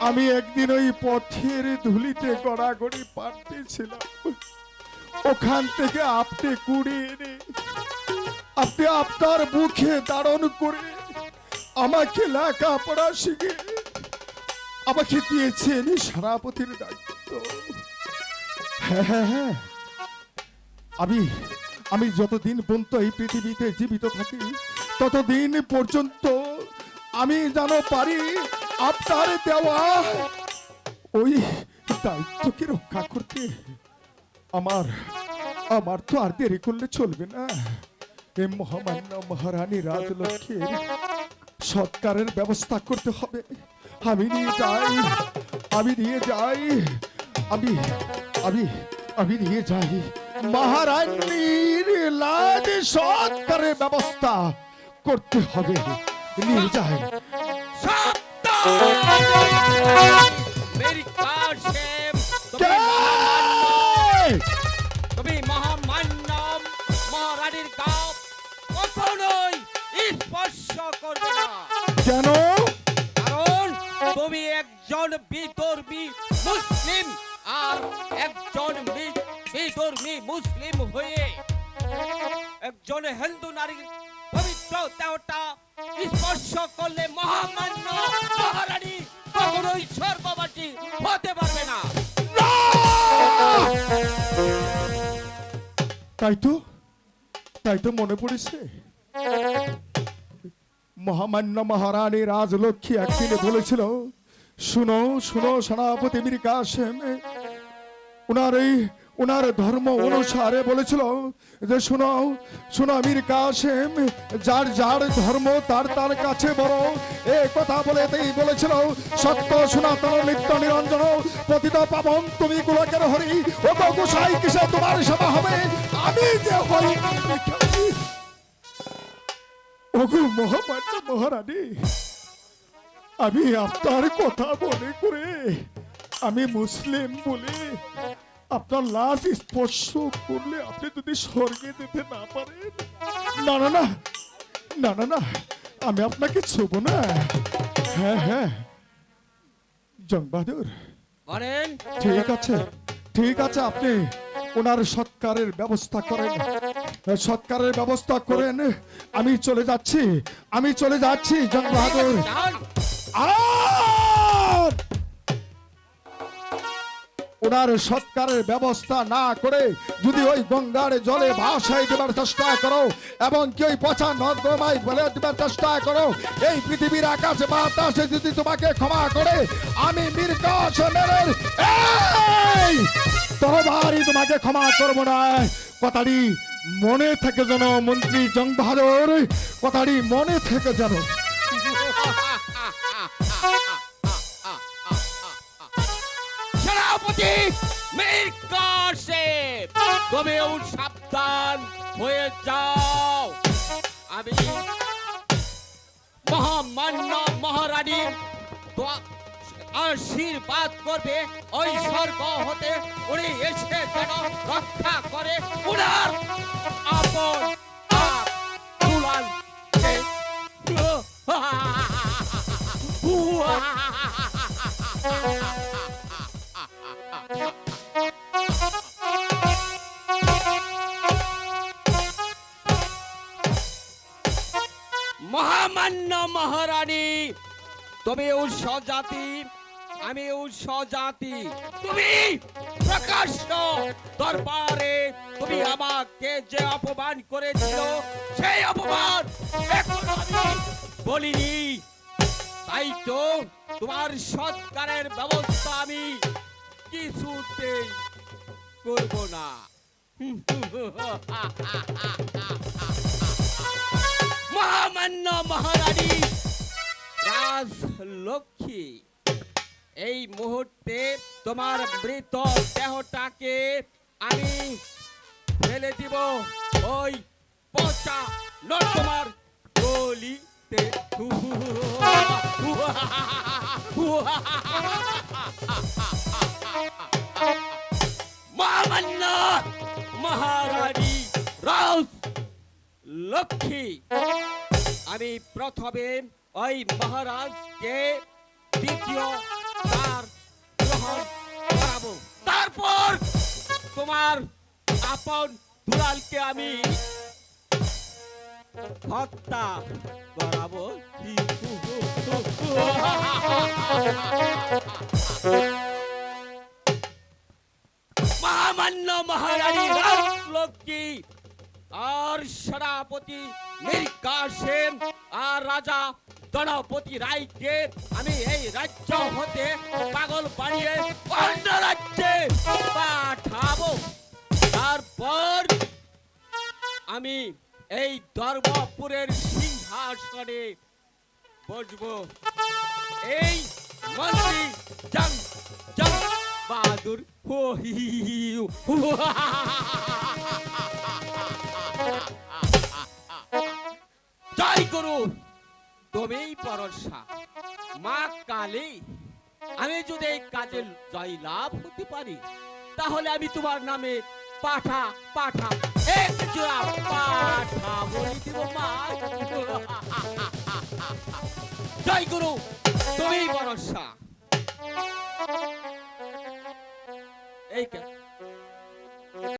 আমি একদিন ওই পথের ধুলিতে গড়াগড়ি পারতেছিলাম ওখান থেকে আপনি কুড়িয়ে এনে, আপনি আপনার মুখে দাঁড়ন করে আমাকে লেখাপড়া শিখে আমাকে দিয়েছেন সেনাপতির দায়িত্ব। হ্যাঁ হ্যাঁ হ্যাঁ। আমি আমি যতদিন পর্যন্ত এই পৃথিবীতে জীবিত থাকি, ততদিন পর্যন্ত আমি যেন পারি আপনার দেওয়া। ওই দায়িত্বকে রক্ষা করতে আমার আমার তো আর দেরি করলে চলবে না। এই মহামান্য মহারানী রাজলক্ষ্মীর, সৎকারের ব্যবস্থা করতে হবে। আমি নিয়ে যাই, আমি নিয়ে যাই, আমি আমি আমি নিয়ে যাই। মহারানীর লাজ সৎকারের ব্যবস্থা করতে হবে। নিয়ে যাই। একজন বিধর্মী মুসলিম আর একজন বি- বিধর্মী মুসলিম হয়ে একজন হিন্দু নারীর পবিত্র দেহটা স্পর্শ করলে মহামান্য মহারানী কখনোই সর্ববাসী হতে পারবে না। তাই তো তাই তো মনে পড়েছে। মহামান্য মহারানী রাজলক্ষ্মী একদিন বলেছিল শুনো শুনো সেনাপতি মীর কাসেম ওনার এই ওনার ধর্ম অনুসারে বলেছিল যে, শুনো শুনো মীর কাসেম যার যার ধর্ম তার তার কাছে বড়। এ কথা বলে তাই বলেছিল, সত্য সনাতন নিত্য নিরঞ্জন পতিত পাবন, তুমি গুলোকের হরি। ও তো গোসাই, কিসে তোমার সেবা হবে? আমি যে হই ওগো মহামান্য মহারানী আমি আপনার কথা মনে করে আমি মুসলিম বলে আপনার লাশ স্পর্শ করলে আপনি যদি স্বর্গে যেতে না পারেন। না না না না না না আমি আপনাকে ছোব না। হ্যাঁ হ্যাঁ। জং বাহাদুর বলেন। ঠিক আছে ঠিক আছে আপনি ওনার সৎকারের ব্যবস্থা করেন। সৎকারের ব্যবস্থা করেন। আমি চলে যাচ্ছি আমি চলে যাচ্ছি জং বাহাদুর যান। আর ওনার সৎকারের ব্যবস্থা না করে যদি ওই গঙ্গার জলে ভাসাই দেবার চেষ্টা করো, এবং কি ওই পচা নর্দমায় বলে দেবার চেষ্টা করো, এই পৃথিবীর আকাশে বাতাসে যদি তোমাকে ক্ষমা করে, আমি মির্কাশ মেরের এই তোমাকে ক্ষমা করব না। কথাটি মনে থেকে যেন মন্ত্রী জং বাহাদুর কথাটি মনে থেকে যেন সেনাপতি মীর তুমিও সাবধান হয়ে যাও। আমি মহামান্য মহারানীর দোয়া- আশীর্বাদ করবে। ওই স্বর্গ হতে উনি এসে যেন রক্ষা করে। উনার আপন আপ দুলালকে। মহামান্য মহারানী তুমি উৎস জাতি আমি উৎস জাতি তুমি প্রকাশ্য দরবারে তুমি আমাকে যে অপমান করেছিল সেই অপমান বলিনি তাই তো তোমার সৎকারের ব্যবস্থা আমি কিছুতেই করব না রাজলক্ষ্মী এই মুহূর্তে তোমার মৃত দেহটাকে আমি ফেলে দিব ওই পচা নর্দমার গলিতে। মহামান্য মহারানী রাজ লক্ষ্মী, আমি প্রথমে ওই মহারাজকে তোমার আপন দুলালকে আমি হত্যা করাবো। মহামান্য মহারানী রাজলক্ষ্মী আর সেনাপতি মীর কাসেম আর রাজা গণপতি রায়কে আমি এই রাজ্য হতে পাগল বানিয়ে অন্য রাজ্যে পাঠাবো তারপর আমি এই ধর্মপুরের সিংহাসনে বসবো এই মন্ত্রী জং জং বাহাদুর। জয় গুরু তুমিই পরশা। মা কালী আমি যদি এই কাজে জয় লাভ হতে পারি, তাহলে আমি তোমার নামে পাঠা পাঠা পাঠা বলি মা। জয় গুরু তুমি ভরসা এই কে-